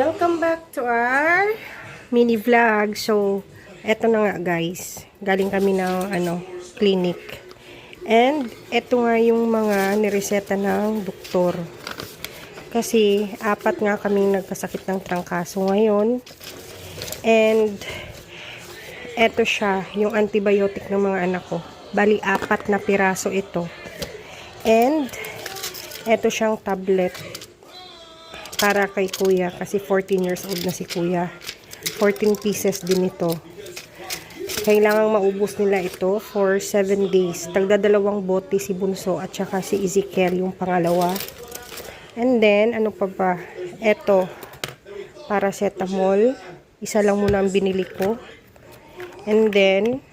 Welcome back to our mini vlog. So, eto na nga guys. Galing kami ng ano, clinic. And, eto nga yung mga nireseta ng doktor. Kasi, apat nga kami nagkasakit ng trangkaso ngayon. And, eto siya, yung antibiotic ng mga anak ko. Bali, apat na piraso ito. And, eto siyang tablet para kay kuya kasi 14 years old na si kuya. 14 pieces din ito. Kailangang maubos nila ito for 7 days. Tagdadalawang bote si Bunso at saka si Ezekiel yung pangalawa. And then ano pa ba? Eto paracetamol. Isa lang muna ang binili ko. And then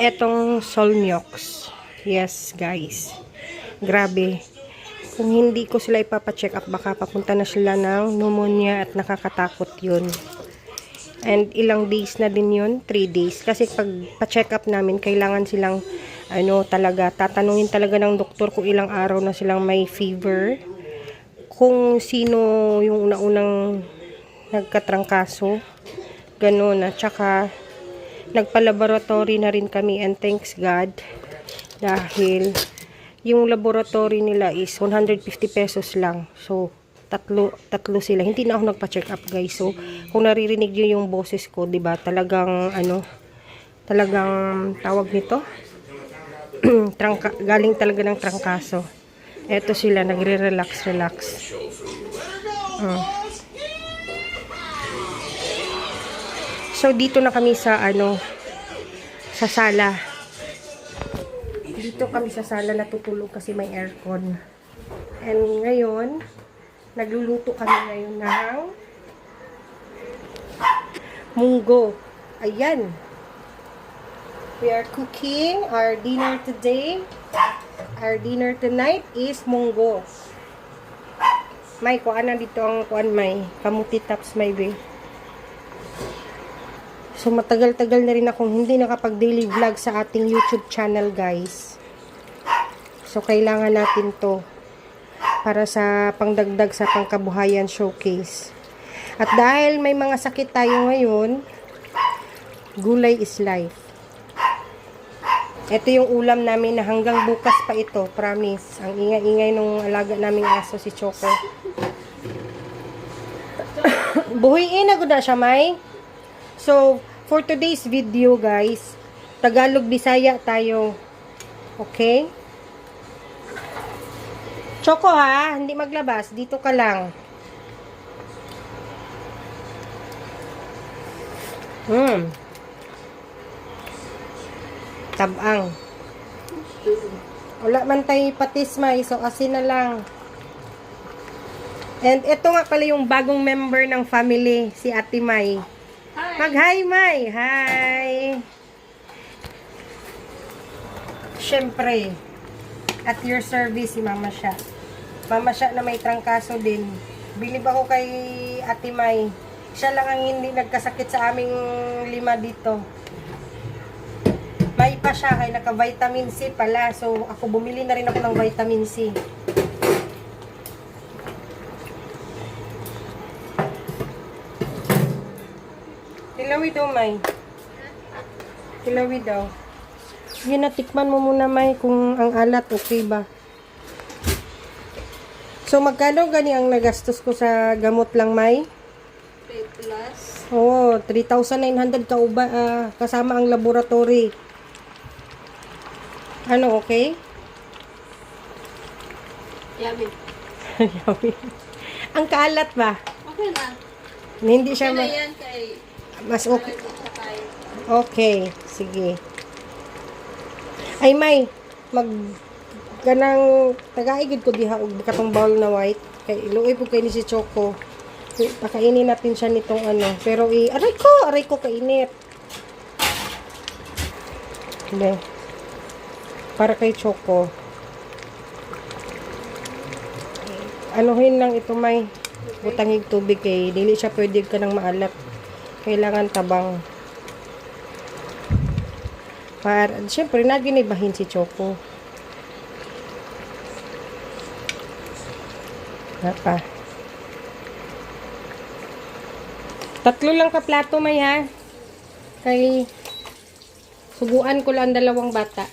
etong Solmiox. Yes guys. Grabe kung hindi ko sila ipapacheck up, baka papunta na sila ng pneumonia at nakakatakot yun. And ilang days na din yun, 3 days. Kasi pag pa-check up namin, kailangan silang, ano, talaga, tatanungin talaga ng doktor kung ilang araw na silang may fever. Kung sino yung una-unang nagkatrangkaso. Ganun. At saka, nagpa-laboratory na rin kami and thanks God dahil yung laboratory nila is 150 pesos lang. So, tatlo, tatlo sila. Hindi na ako nagpa-check up, guys. So, kung naririnig niyo yung boses ko, 'di ba? Talagang ano, talagang tawag nito. Trangka, galing talaga ng trangkaso. Eto sila, nagre-relax, relax. Mm. So, dito na kami sa ano, sa sala dito kami sa sala natutulog kasi may aircon. And ngayon, nagluluto kami ngayon ng munggo. Ayan. We are cooking our dinner today. Our dinner tonight is munggo. May, kuan na dito ang kuan may. Kamuti tops may way. So, matagal-tagal na rin akong hindi nakapag-daily vlog sa ating YouTube channel, guys. So, kailangan natin to para sa pangdagdag sa pangkabuhayan showcase. At dahil may mga sakit tayo ngayon, gulay is life. Ito yung ulam namin na hanggang bukas pa ito, promise. Ang ingay-ingay nung alaga naming aso si Choco. Buhiin na na siya, May. So, for today's video, guys, Tagalog, Bisaya tayo. Okay? Choco ha, hindi maglabas. Dito ka lang. Hmm. Tabang. Wala man tayo patis, May. So, asin na lang. And ito nga pala yung bagong member ng family, si Ate May. Mag-hi, May. Hi. Siyempre, at your service si Mama siya. Mama siya na may trangkaso din. Bilib ako kay Ate May. Siya lang ang hindi nagkasakit sa aming lima dito. May pa siya kay naka-vitamin C pala. So, ako bumili na rin ako ng vitamin C. Tilawi daw, May. Tilawi daw. Yun, natikman mo muna, May, kung ang alat okay ba. So, magkano gani ang nagastos ko sa gamot lang, May? 3 plus. Oo, 3,900 kauba, ah, kasama ang laboratory. Ano, okay? Yummy. Yummy. ang kaalat ba? Okay na. Hindi siya Kaya ma- yan kay... mas okay. Okay, sige. Ay, May, mag kanang tagaigid ko diha og katong bowl na white kay iluoy po kay ni si Choco. Pakainin natin siya nitong ano. Pero i aray ko, aray ko kainit. Hindi. Para kay Choco. Anuhin lang ito may butangig tubig kay dili siya pwede ka nang maalat. Kailangan tabang. Para, syempre, naginibahin si Choco. Nga pa. Tatlo lang ka plato may ha. Kay suguan ko lang dalawang bata.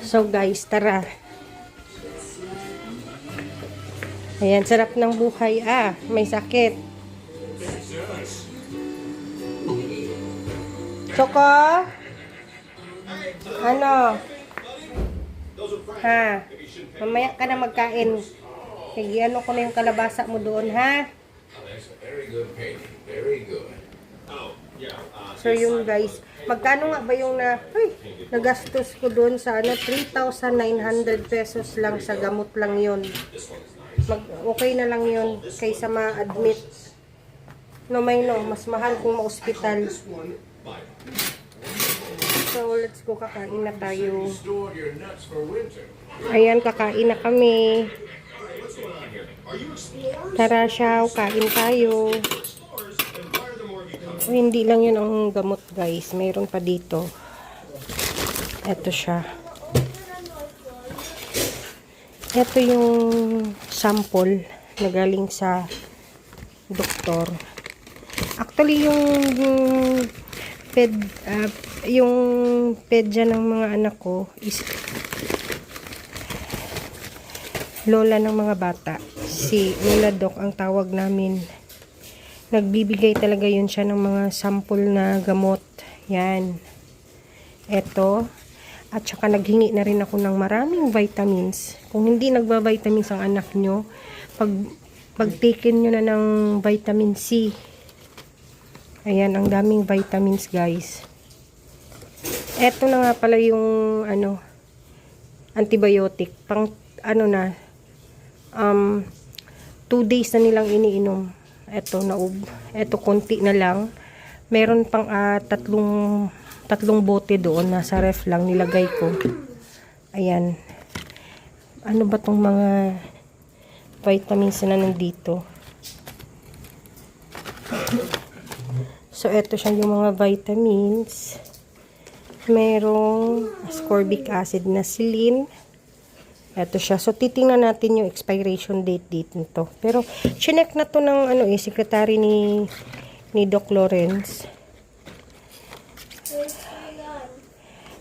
So guys, tara. Ayan, sarap ng buhay. Ah, may sakit. Choco? Ano? Ha? Mamaya ka na magkain. Sige, ano ko na yung kalabasa mo doon, ha? Very good. So yung guys, magkano nga ba yung na, ay, nagastos ko doon sa ano, 3,900 pesos lang sa gamot lang yon. Mag, okay na lang yon kaysa ma-admit. No, may no, mas mahal kung ma-hospital. So, let's go kakain na tayo. Ayan, kakain na kami. Tara siya, kain tayo. O, hindi lang yun ang gamot guys. Mayroon pa dito. Ito siya. Ito yung sample na galing sa doktor. Actually, yung, yung ped, ah, yung pedya ng mga anak ko is lola ng mga bata. Si Lola Doc ang tawag namin. Nagbibigay talaga yun siya ng mga sample na gamot. Yan. Eto. At saka naghingi na rin ako ng maraming vitamins. Kung hindi nagba-vitamins ang anak nyo, pag pagtikin nyo na ng vitamin C. Ayan, ang daming vitamins guys. Eto na nga pala yung ano, antibiotic. Pang ano na, um, two days na nilang iniinom. Eto, naub. Eto, konti na lang. Meron pang ah, tatlong, tatlong bote doon. Nasa ref lang nilagay ko. Ayan. Ano ba tong mga vitamins na nandito? So, eto siya yung mga vitamins. Merong ascorbic acid na silin. Ito siya. So, titingnan natin yung expiration date dito nito. Pero, chinek na to ng ano eh, secretary ni, ni Doc Lawrence.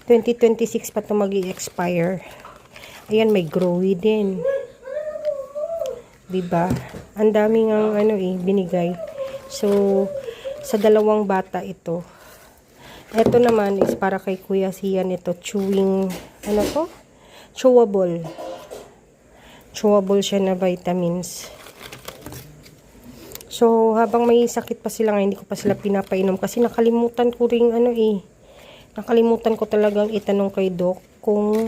2026 pa to mag expire Ayan, may growy din. 'Di ba? Ang daming ang ano eh, binigay. So, sa dalawang bata ito. Ito naman is para kay Kuya Sian ito, chewing, ano to? chewable. Chewable siya na vitamins. So, habang may sakit pa sila nga, hindi ko pa sila pinapainom kasi nakalimutan ko ring ano eh. Nakalimutan ko talagang itanong kay Doc kung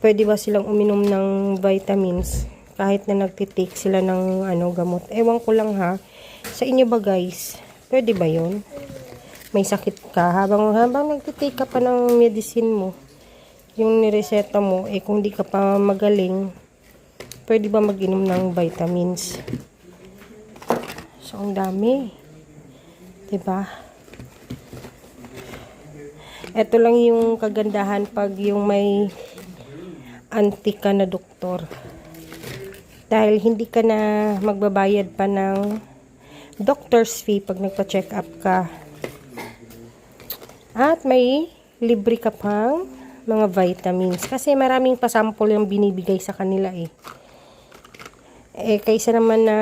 pwede ba silang uminom ng vitamins kahit na nagtitake sila ng ano gamot. Ewan ko lang ha. Sa inyo ba guys? Pwede ba 'yon? May sakit ka habang habang nagtitake ka pa ng medicine mo yung nireseta mo, eh kung di ka pa magaling, pwede ba mag-inom ng vitamins? So, ang dami. ba? Ito lang yung kagandahan pag yung may anti ka na doktor. Dahil hindi ka na magbabayad pa ng doctor's fee pag nagpa-check up ka. At may libre ka pang mga vitamins. Kasi maraming pasample yung binibigay sa kanila eh. Eh, kaysa naman na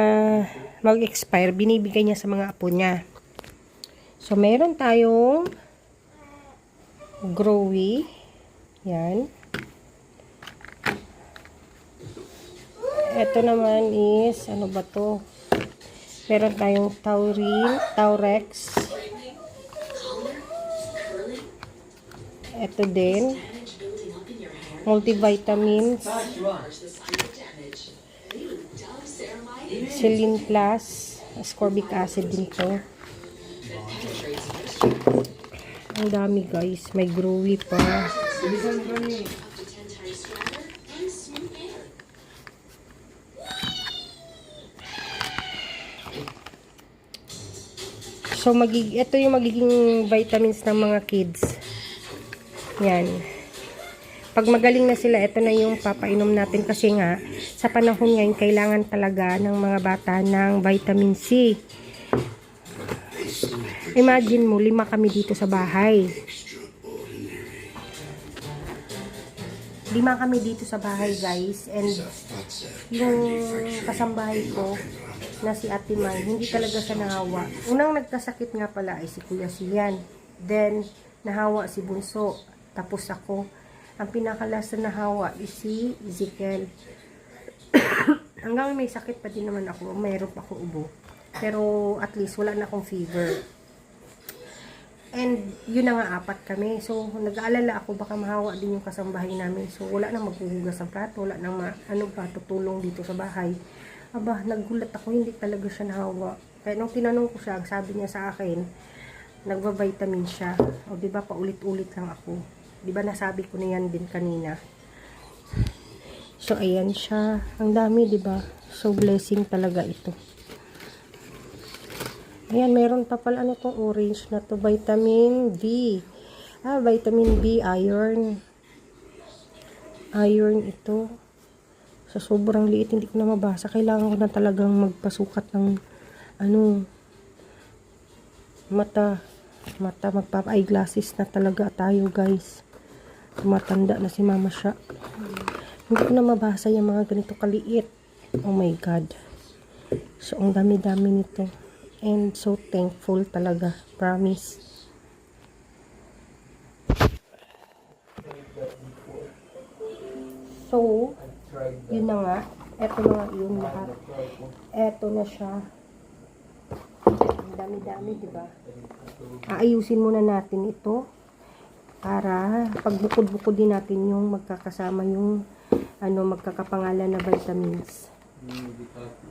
mag-expire, binibigay niya sa mga apo niya. So, meron tayong growy. Yan. Ito naman is, ano ba to? Meron tayong taurine, taurex. Ito din. Multivitamins. Selene Plus. Ascorbic acid din to. Ang dami guys. May growy pa. So, magig ito yung magiging vitamins ng mga kids. Yan. Pag magaling na sila, ito na yung papainom natin kasi nga, sa panahon ngayon, kailangan talaga ng mga bata ng vitamin C. Imagine mo, lima kami dito sa bahay. Lima kami dito sa bahay, guys. And yung kasambahay ko, na si Ate May, hindi talaga siya nahawa. Unang nagkasakit nga pala ay si Kuya Sian. Then, nahawa si Bunso. Tapos ako. Ang pinakalas na nahawa is si Ezekiel. Hanggang may sakit pa din naman ako. Mayroon pa ako ubo. Pero at least wala na akong fever. And yun na nga apat kami. So nag-aalala ako baka mahawa din yung kasambahay namin. So wala nang maghuhugas ng plato, wala nang ma- ano pa tutulong dito sa bahay. Aba, nagulat ako, hindi talaga siya nahawa. Kaya nung tinanong ko siya, ang sabi niya sa akin, nagva-vitamin siya. O di ba paulit-ulit lang ako. Di ba nasabi ko na yan din kanina. So ayan siya. Ang dami, di ba? So blessing talaga ito. Ayan, meron pa pala ano tong orange na to, vitamin B. Ah, vitamin B, iron. Iron ito. Sa sobrang liit, hindi ko na mabasa. Kailangan ko na talagang magpasukat ng ano, mata. Mata, magpapa-eyeglasses na talaga tayo, guys. Tumatanda na si mama siya. Hindi ko na mabasa yung mga ganito kaliit. Oh my God. So, ang dami-dami nito. And so thankful talaga. Promise. Yun na nga. Eto na nga yung lahat. Eto na siya. Dami-dami, di ba? Aayusin muna natin ito para pagbukod-bukod din natin yung magkakasama yung ano magkakapangalan na vitamins.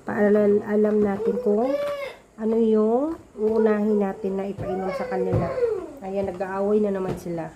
Para alam natin kung ano yung uunahin natin na ipainom sa kanila. Ayan, nag-aaway na naman sila.